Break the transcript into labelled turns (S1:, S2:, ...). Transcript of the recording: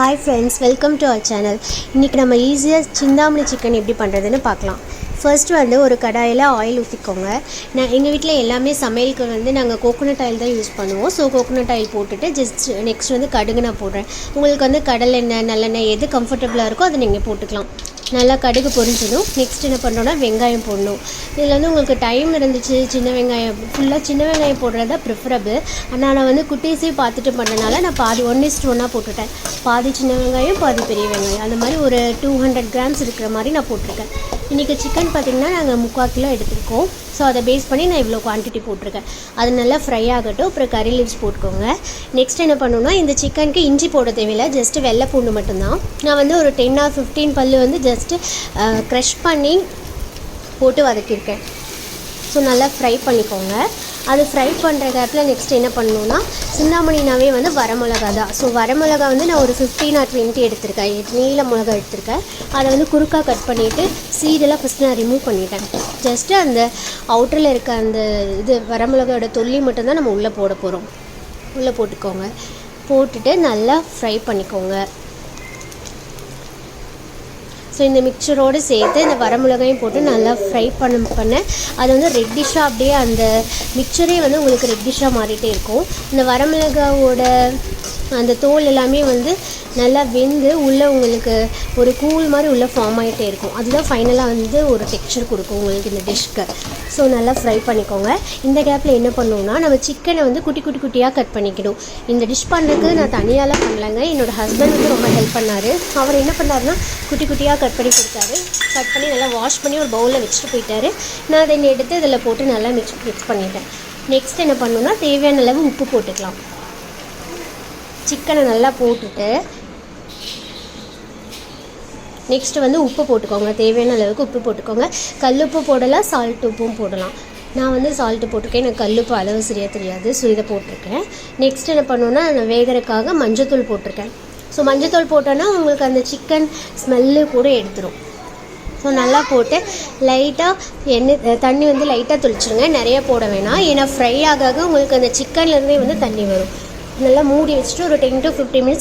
S1: Hi friends welcome to our channel இன்றைக்கி நம்ம ஈஸியாக சிந்தாமணி சிக்கன் எப்படி பண்ணுறதுன்னு பார்க்கலாம். ஃபர்ஸ்ட் வந்து ஒரு கடாயில் ஆயில் ஊற்றிக்கோங்க நான் எங்கள் வீட்டில் எல்லாமே சமையலுக்கு வந்து நாங்கள் கோகோனட் ஆயில் தான் யூஸ் பண்ணுவோம். ஸோ கோகோனட் ஆயில் போட்டுட்டு ஜஸ்ட் நெக்ஸ்ட் வந்து கடுகு நான் போடுறேன். உங்களுக்கு வந்து கடலெண்ணெய் நல்லெண்ணெய் எது கம்ஃபர்டபுளாக இருக்கோ அதை நீங்கள் போட்டுக்கலாம். நல்லா கடுகு பொரிஞ்சதும் நெக்ஸ்ட் என்ன பண்ணுறோன்னா வெங்காயம் போடணும். இதில் வந்து உங்களுக்கு டைம் இருந்துச்சு சின்ன வெங்காயம் ஃபுல்லாக சின்ன வெங்காயம் போடுறது தான் ப்ரிஃபரபிள் ஆனால் நான் வந்து குட்டீஸே பார்த்துட்டு பண்ணனால நான் பாதி ஒன் இஸ்ட் ஒன்றா போட்டுட்டேன். பாதி சின்ன வெங்காயம் பாதி பெரிய வெங்காயம். அந்த மாதிரி ஒரு டூ ஹண்ட்ரட் கிராம்ஸ் இருக்கிற மாதிரி நான் போட்டிருக்கேன். இன்றைக்கி சிக்கன் பார்த்திங்கன்னா நாங்கள் முக்கால் கிலோ எடுத்துருக்கோம். ஸோ அதை பேஸ் பண்ணி நான் இவ்வளோ குவான்டிட்டி போட்டிருக்கேன். அது நல்லா ஃப்ரை ஆகட்டும். அப்புறம் கறி லீவ்ஸ் போட்டுக்கோங்க. நெக்ஸ்ட் என்ன பண்ணணும்னா இந்த சிக்கனுக்கு இஞ்சி போட தேவையில்லை. ஜஸ்ட்டு வெள்ளை பூண்டு மட்டும்தான். நான் வந்து ஒரு டென் ஆர் ஃபிஃப்டீன் பல்லு வந்து ஜஸ்ட் ஃபஸ்ட்டு க்ரஷ் பண்ணி போட்டு வதக்கியிருக்கேன். ஸோ நல்லா ஃப்ரை பண்ணிக்கோங்க. அது ஃப்ரை பண்ணுற கேப்பில் நெக்ஸ்ட் என்ன பண்ணணுன்னா சிந்தாமணினாவே வந்து வரமிளகா தான் ஸோ வரமிளகா வந்து நான் ஒரு ஃபிஃப்டீன் ஆர் டுவெண்ட்டி எடுத்திருக்கேன். நீல மிளகா எடுத்திருக்கேன். அதை வந்து குறுக்காக கட் பண்ணிவிட்டு சீடெல்லாம் ஃபஸ்ட்டு நான் ரிமூவ் பண்ணிட்டேன். ஜஸ்ட்டு அந்த அவுட்டரில் இருக்க அந்த இது வரமிளகாயோட தொல்லி மட்டும்தான் நம்ம உள்ளே போட போகிறோம் உள்ளே போட்டுக்கோங்க. போட்டுட்டு நல்லா ஃப்ரை பண்ணிக்கோங்க. ஸோ இந்த மிக்சரோடு சேர்த்து இந்த வரமிளகையும் போட்டு நல்லா ஃப்ரை பண்ண பண்ண அது வந்து ரெட்டிஷாக அப்படியே அந்த மிக்சரே வந்து உங்களுக்கு ரெட்டிஷாக மாறிட்டே இருக்கும். இந்த வரமிளகாவோட அந்த தோல் எல்லாமே வந்து நல்லா வெந்து உள்ளே உங்களுக்கு ஒரு கூழ் மாதிரி உள்ளே ஃபார்ம் ஆகிட்டே இருக்கும். அதுதான் ஃபைனலாக வந்து ஒரு டெக்ஸ்சர் கொடுக்கும் உங்களுக்கு இந்த டிஷ்க்கு ஸோ நல்லா ஃப்ரை பண்ணிக்கோங்க. இந்த கேப்பில் என்ன பண்ணுவோம்னா நம்ம சிக்கனை வந்து குட்டி குட்டி குட்டியாக கட் பண்ணிக்கணும். இந்த டிஷ் பண்ணுறதுக்கு நான் தனியால் பண்ணலைங்க. என்னோடய ஹஸ்பண்ட் வந்து ரொம்ப ஹெல்ப் பண்ணார். அவர் என்ன பண்ணாருன்னா குட்டி குட்டியாக கட் பண்ணி கொடுத்தாரு. கட் பண்ணி நல்லா வாஷ் பண்ணி ஒரு பவுலில் வச்சுட்டு போயிட்டாரு. நான் அதை எடுத்து இதில் போட்டு நல்லா மிக்ஸ் மிக்ஸ் பண்ணிட்டேன். நெக்ஸ்ட் என்ன பண்ணணும்னா தேவையான அளவு உப்பு போட்டுக்கலாம். சிக்கனை நல்லா போட்டுட்டு நெக்ஸ்ட்டு வந்து உப்பு போட்டுக்கோங்க. தேவையான அளவுக்கு உப்பு போட்டுக்கோங்க. கல்லுப்பு போடலாம் சால்ட் உப்பும் போடலாம். நான் வந்து சால்ட்டு போட்டிருக்கேன். எனக்கு கல்லுப்பு அளவு சரியாக தெரியாது. ஸோ இதை போட்டிருக்கேன். நெக்ஸ்ட் என்ன பண்ணுவேன்னா நான் வேகிறதுக்காக மஞ்சத்தூள் போட்டிருக்கேன். ஸோ மஞ்சத்தூள் போட்டோன்னா உங்களுக்கு அந்த சிக்கன் ஸ்மெல்லு கூட எடுத்துரும். ஸோ நல்லா போட்டு லைட்டாக எண்ணெய் தண்ணி வந்து லைட்டாக தெளிச்சிருங்க. நிறைய போட வேணாம். ஏன்னா ஃப்ரை ஆக ஆக உங்களுக்கு அந்த சிக்கன்லேருந்தே வந்து தண்ணி வரும். நல்லா மூடி வச்சுட்டு ஒரு டென் டு ஃபிஃப்டீன் மினிட்ஸ்